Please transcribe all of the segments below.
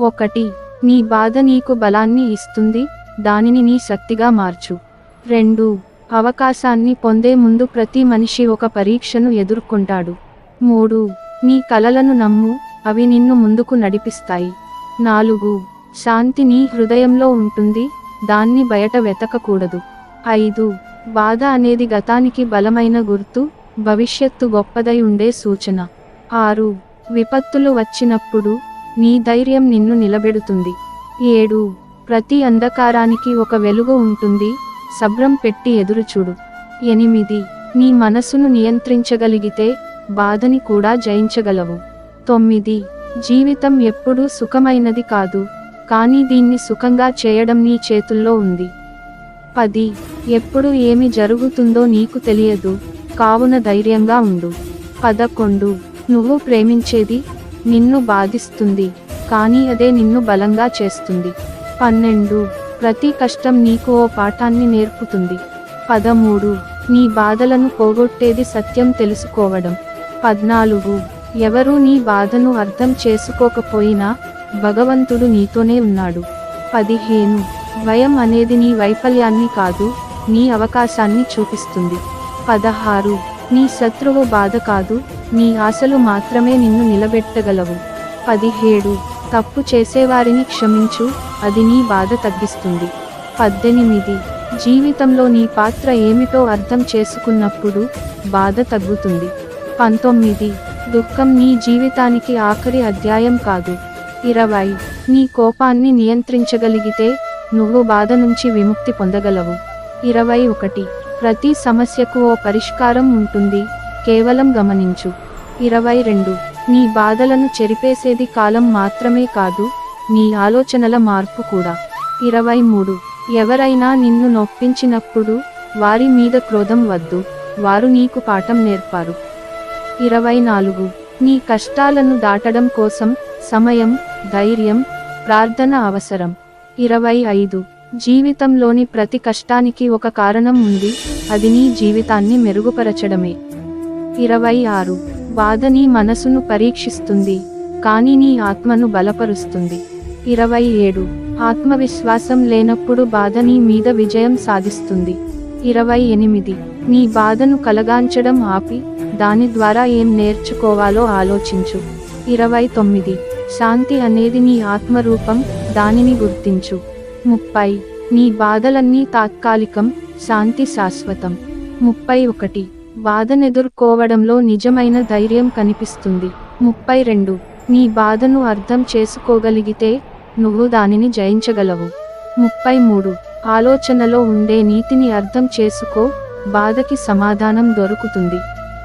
ఒకటి నీ బాధ నీకు బలాన్ని ఇస్తుంది దానిని నీ శక్తిగా మార్చు. రెండు అవకాశాన్ని పొందే ముందు ప్రతి మనిషి ఒక పరీక్షను ఎదుర్కొంటాడు. మూడు నీ కలలను నమ్ము అవి నిన్ను ముందుకు నడిపిస్తాయి. నాలుగు శాంతి నీ హృదయంలో ఉంటుంది దాన్ని బయట వెతకకూడదు. ఐదు బాధ అనేది గతానికి బలమైన గుర్తు భవిష్యత్తు గొప్పదై ఉండే సూచన. ఆరు విపత్తులు వచ్చినప్పుడు నీ ధైర్యం నిన్ను నిలబెడుతుంది. ఏడు ప్రతి అంధకారానికి ఒక వెలుగు ఉంటుంది. సబ్రం పెట్టి ఎదురుచూడు. ఎనిమిది నీ మనసును నియంత్రించగలిగితే బాధని కూడా జయించగలవు. తొమ్మిది జీవితం ఎప్పుడూ సుఖమైనది కాదు. కానీ దీన్ని సుఖంగా చేయడం నీ చేతుల్లో ఉంది. పది ఎప్పుడు ఏమి జరుగుతుందో నీకు తెలియదు. కావున ధైర్యంగా ఉండు. పదకొండు నువ్వు ప్రేమించేది నిన్ను బాధిస్తుంది కానీ అదే నిన్ను బలంగా చేస్తుంది. పన్నెండు ప్రతి కష్టం నీకు ఓ పాఠాన్ని నేర్పుతుంది. పదమూడు నీ బాధలను పోగొట్టేది సత్యం తెలుసుకోవడం. పద్నాలుగు ఎవరూ నీ బాధను అర్థం చేసుకోకపోయినా భగవంతుడు నీతోనే ఉన్నాడు. పదిహేను భయం అనేది నీ వైఫల్యాన్ని కాదు నీ అవకాశాన్ని చూపిస్తుంది. పదహారు నీ శత్రువు బాధ కాదు నీ ఆశలు మాత్రమే నిన్ను నిలబెట్టగలవు. పదిహేడు. తప్పు చేసేవారిని క్షమించు అది నీ బాధ తగ్గిస్తుంది. పద్దెనిమిది. జీవితంలో నీ పాత్ర ఏమిటో అర్థం చేసుకున్నప్పుడు బాధ తగ్గుతుంది. పంతొమ్మిది. దుఃఖం నీ జీవితానికి ఆఖరి అధ్యాయం కాదు. ఇరవై. నీ కోపాన్ని నియంత్రించగలిగితే నువ్వు బాధ నుంచి విముక్తి పొందగలవు. ఇరవై ఒకటి. ప్రతి సమస్యకు ఓ పరిష్కారం ఉంటుంది. కేవలం గమనించు. ఇరవై రెండు. నీ బాధలను చెరిపేసేది కాలం మాత్రమే కాదు నీ ఆలోచనల మార్పు కూడా. ఇరవై మూడు. ఎవరైనా నిన్ను నొప్పించినప్పుడు వారి మీద క్రోధం వద్దు వారు నీకు పాఠం నేర్పారు. ఇరవై నాలుగు. నీ కష్టాలను దాటడం కోసం సమయం ధైర్యం ప్రార్థన అవసరం. ఇరవై ఐదు. జీవితంలోని ప్రతి కష్టానికి ఒక కారణం ఉంది అది నీ జీవితాన్ని మెరుగుపరచడమే. ఇరవై ఆరు బాధ నీ మనసును పరీక్షిస్తుంది కానీ నీ ఆత్మను బలపరుస్తుంది. ఇరవై ఏడు ఆత్మవిశ్వాసం లేనప్పుడు బాధ నీ మీద విజయం సాధిస్తుంది. ఇరవై ఎనిమిది నీ బాధను కలగాంచడం ఆపి దాని ద్వారా ఏం నేర్చుకోవాలో ఆలోచించు. ఇరవై తొమ్మిది శాంతి అనేది నీ ఆత్మరూపం దానిని గుర్తించు. ముప్పై. నీ బాధలన్నీ తాత్కాలికం శాంతి శాశ్వతం. ముప్పై ఒకటి బాధనెదుర్కోవడంలో నిజమైన ధైర్యం కనిపిస్తుంది. ముప్పై రెండు. నీ బాధను అర్థం చేసుకోగలిగితే నువ్వు దానిని జయించగలవు. ముప్పై మూడు. ఆలోచనలో ఉండే నీతిని అర్థం చేసుకో బాధకి సమాధానం దొరుకుతుంది.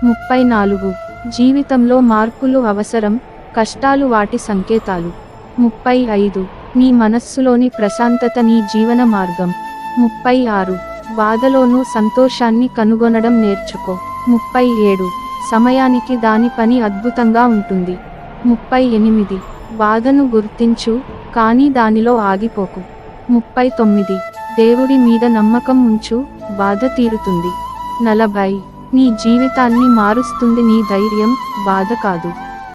ముప్పై నాలుగు. జీవితంలో మార్పులు అవసరం కష్టాలు వాటి సంకేతాలు. ముప్పై ఐదు. నీ మనస్సులోని ప్రశాంతత నీ జీవన మార్గం. ముప్పై ఆరు. బాధలోనూ సంతోషాన్ని కనుగొనడం నేర్చుకో. ముప్పై ఏడు. సమయానికి దాని పని అద్భుతంగా ఉంటుంది. ముప్పై ఎనిమిది. బాధను గుర్తించు కానీ దానిలో ఆగిపోకు. ముప్పై తొమ్మిది. దేవుడి మీద నమ్మకం ఉంచు బాధ తీరుతుంది. నలభై. నీ జీవితాన్ని మారుస్తుంది నీ ధైర్యం బాధ కాదు.